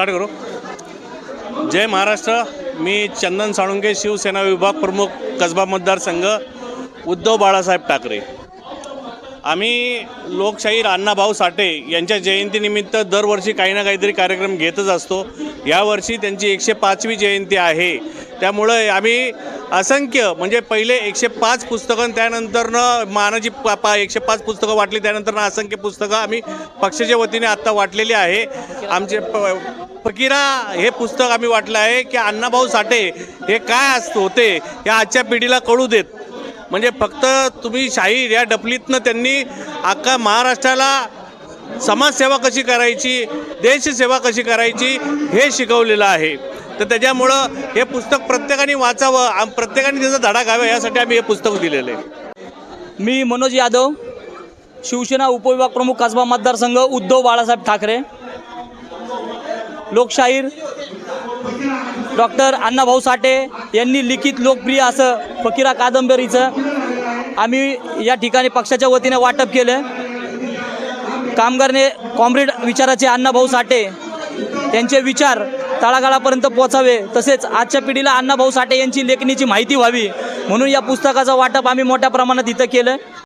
Start करू. जय महाराष्ट्र. मी चंदन साळुंके शिवसेना विभाग प्रमुख कसबा मतदारसंघ उद्धव बाळासाहेब ठाकरे. आम्ही लोकशाहीर अण्णाभाऊ साठे यांच्या जयंतीनिमित्त दरवर्षी काही ना काहीतरी कार्यक्रम घेतच असतो. यावर्षी त्यांची एकशे पाचवी जयंती आहे. त्यामुळं आम्ही असंख्य म्हणजे पहिले एकशे पाच पुस्तकं त्यानंतरनं मानाची पा पा एकशे पाच पुस्तकं वाटली त्यानंतरनं असंख्य पुस्तकं आम्ही पक्षाच्या वतीने आत्ता वाटलेली आहे. आमचे प फकीरा हे पुस्तक आम्ही वाटलं आहे की अण्णाभाऊ साठे हे काय असतो होते या आजच्या पिढीला कळू देत. म्हणजे फक्त तुम्ही शाहीर या डपलीतनं त्यांनी अख्खा महाराष्ट्राला समाजसेवा कशी करायची देशसेवा कशी करायची हे शिकवलेलं आहे. तर त्याच्यामुळं हे पुस्तक प्रत्येकाने वाचावं प्रत्येकाने त्याचा धडा घ्यावा यासाठी आम्ही हे पुस्तक दिलेलं आहे. मी मनोज यादव शिवसेना उपविभाग प्रमुख कसबा मतदारसंघ उद्धव बाळासाहेब ठाकरे लोकशाहीर डॉक्टर अण्णाभाऊ साठे यांनी लिखित लोकप्रिय असं फकीरा कादंबरीचं आम्ही या ठिकाणी पक्षाच्या वतीने वाटप केलं. कामगारने कॉम्रेड विचाराचे अण्णाभाऊ साठे त्यांचे विचार तळागाळापर्यंत पोचावे तसेच आजच्या पिढीला अण्णाभाऊ साठे यांची लेखणीची माहिती व्हावी. म्हणून या पुस्तकाचं वाटप आम्ही मोठ्या प्रमाणात इथं केलं